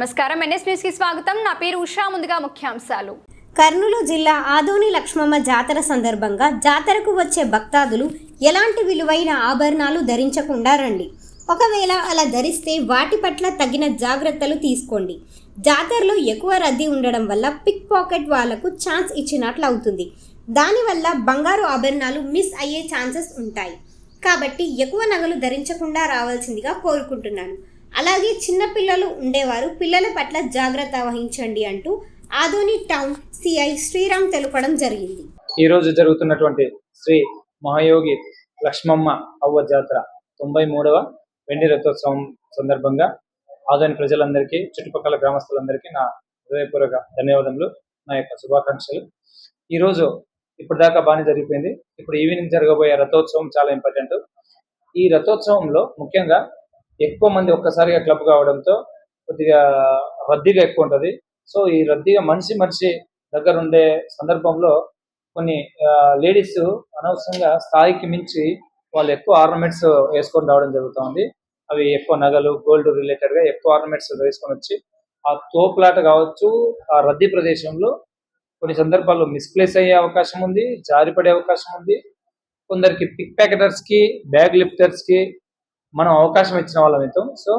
నమస్కారం. ఎన్ఎస్ న్యూస్కి స్వాగతం. నా పేరు ఉషా. ముందుగా ముఖ్యాంశాలు. కర్నూలు జిల్లా ఆదోని లక్ష్మమ్మ జాతర సందర్భంగా జాతరకు వచ్చే భక్తాదులు ఎలాంటి విలువైన ఆభరణాలు ధరించకుండా రండి. ఒకవేళ అలా ధరిస్తే వాటి పట్ల తగిన జాగ్రత్తలు తీసుకోండి. జాతరలో ఎక్కువ రద్దీ ఉండడం వల్ల పిక్ పాకెట్ వాళ్ళకు ఛాన్స్ ఇచ్చినట్లు అవుతుంది. దానివల్ల బంగారు ఆభరణాలు మిస్ అయ్యే ఛాన్సెస్ ఉంటాయి. కాబట్టి ఎక్కువ నగలు ధరించకుండా రావాల్సిందిగా కోరుకుంటున్నాను. అలాగే చిన్నపిల్లలు ఉండేవారు. పిల్లల పట్ల జాగ్రత్త వహించండి అంటూ ఆదోని టౌన్ సిఐ శ్రీరామ్ తెలపడం జరిగింది. ఈ రోజు జరుగుతున్నటువంటి శ్రీ మహాయోగి లక్ష్మమ్మ అవ్వ జాతర తొంభై మూడవ వెండి రథోత్సవం సందర్భంగా ఆదోని ప్రజలందరికీ చుట్టుపక్కల గ్రామస్తులందరికీ నా హృదయపూర్వక ధన్యవాదములు నా యొక్క శుభాకాంక్షలు. ఈరోజు ఇప్పటిదాకా బాగానే జరిగిపోయింది. ఇప్పుడు ఈవినింగ్ జరగబోయే రథోత్సవం చాలా ఇంపార్టెంట్. ఈ రథోత్సవంలో ముఖ్యంగా ఎక్కువ మంది ఒక్కసారిగా క్లబ్ కావడంతో కొద్దిగా రద్దీగా ఎక్కువ ఉంటుంది. సో ఈ రద్దీగా మనిషి మనిషి దగ్గర ఉండే సందర్భంలో కొన్ని లేడీస్ అనవసరంగా స్థాయికి మించి వాళ్ళు ఎక్కువ ఆర్నమెంట్స్ వేసుకొని రావడం జరుగుతుంది. అవి ఎక్కువ నగలు గోల్డ్ రిలేటెడ్గా ఎక్కువ ఆర్నమెంట్స్ వేసుకొని వచ్చి ఆ తోపులాట కావచ్చు ఆ రద్దీ ప్రదేశంలో కొన్ని సందర్భాల్లో మిస్ప్లేస్ అయ్యే అవకాశం ఉంది జారిపడే అవకాశం ఉంది. కొందరికి పిక్ ప్యాకెటర్స్కి బ్యాగ్ లిఫ్టర్స్కి మనం అవకాశం ఇచ్చిన వాళ్ళం అయితే సో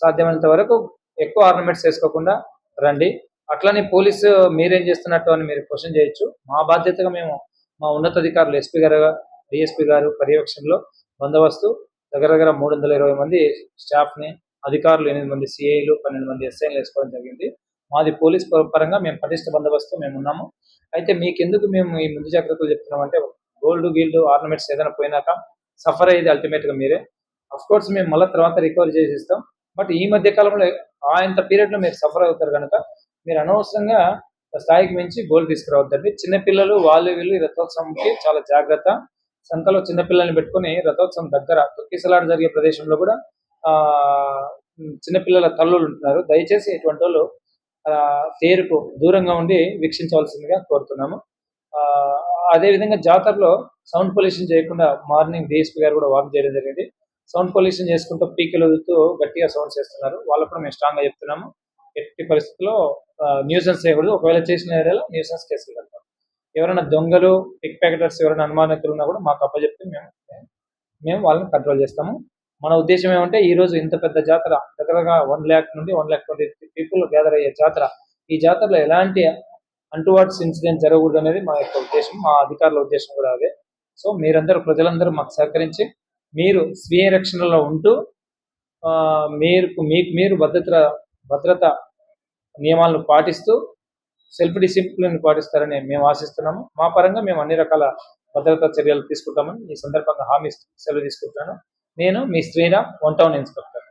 సాధ్యమైనంత వరకు ఎక్కువ ఆర్నమెంట్స్ వేసుకోకుండా రండి. అట్లనే పోలీసు మీరేం చేస్తున్నట్టు అని మీరు క్వశ్చన్ చేయొచ్చు. మా బాధ్యతగా మేము మా ఉన్నతాధికారులు ఎస్పీ గారు డిఎస్పీ గారు పర్యవేక్షణలో బందోబస్తు దగ్గర దగ్గర మూడు వందల ఇరవై మంది స్టాఫ్ని అధికారులు ఎనిమిది మంది సిఐలు పన్నెండు మంది ఎస్ఐలు వేసుకోవడం జరిగింది. మాది పోలీస్ పరంగా మేము పటిష్ట బందోబస్తు మేము ఉన్నాము. అయితే మీకెందుకు మేము ఈ ముందు జాగ్రత్తలు చెప్తున్నామంటే గోల్డ్ గీల్డ్ ఆర్నమెంట్స్ ఏదైనా పోయినాక సఫర్ అయ్యేది అల్టిమేట్గా మీరే. కోర్స్ మేము మళ్ళీ తర్వాత రికవరీ చేసి ఇస్తాం బట్ ఈ మధ్య కాలంలో ఆ ఇంత పీరియడ్లో మీరు సఫర్ అవుతారు కనుక మీరు అనవసరంగా స్థాయికి మించి గోల్డ్ తీసుకురావద్దండి. చిన్నపిల్లలు వాళ్ళు వీళ్ళు రథోత్సవంకి చాలా జాగ్రత్త. సంతలో చిన్నపిల్లల్ని పెట్టుకొని రథోత్సవం దగ్గర తొక్కిసలాట జరిగే ప్రదేశంలో కూడా ఆ చిన్నపిల్లల తల్లులు ఉంటున్నారు. దయచేసి ఇటువంటి వాళ్ళు ఆ, తేరుకు దూరంగా ఉండి వీక్షించవలసిందిగా కోరుతున్నాము. ఆ, అదే విధంగా జాతరలో సౌండ్ పొల్యూషన్ చేయకుండా మార్నింగ్ డిఎస్పీ గారు కూడా వాక్ చేయడం జరిగింది. సౌండ్ పొల్యూషన్ చేసుకుంటూ పీకలు వదులుతూ గట్టిగా సౌండ్ చేస్తున్నారు. వాళ్ళు కూడా మేము స్ట్రాంగ్గా చెప్తున్నాము. ఎట్టి పరిస్థితుల్లో న్యూసెన్స్ చేయకూడదు. ఒకవేళ చేసిన ఏరియాలో న్యూసెన్స్ కేసులు కడతాం. ఎవరైనా దొంగలు పిక్ ప్యాకెటర్స్ ఎవరైనా అనుమానితులు ఉన్నా కూడా మాకు అప్పచెప్తే మేము మేము వాళ్ళని కంట్రోల్ చేస్తాము. మన ఉద్దేశం ఏమంటే ఈ రోజు ఇంత పెద్ద జాతర దగ్గరగా వన్ ల్యాక్ నుండి one lakh twenty people gather అయ్యే జాతర. ఈ జాతరలో ఎలాంటి అంటువార్డ్స్ ఇన్సిడెంట్ జరగకూడదు అనేది మా యొక్క ఉద్దేశం మా అధికారుల ఉద్దేశం కూడా అదే. సో మీరందరూ ప్రజలందరూ మాకు సహకరించి మీరు స్వీయ రక్షణలో ఉంటూ ఆ, మీరు మీకు మీరు భద్రత భద్రత నియమాలను పాటిస్తూ సెల్ఫ్ డిసిప్లిన్ పాటిస్తారని మేము ఆశిస్తున్నాము. మా పరంగా మేము అన్ని రకాల భద్రతా చర్యలు తీసుకుంటామని ఈ సందర్భంగా హామీ సెలవు తీసుకుంటున్నాను. నేను మీ శ్రీరామ్ వన్ టౌన్ ఇన్స్పెక్టర్.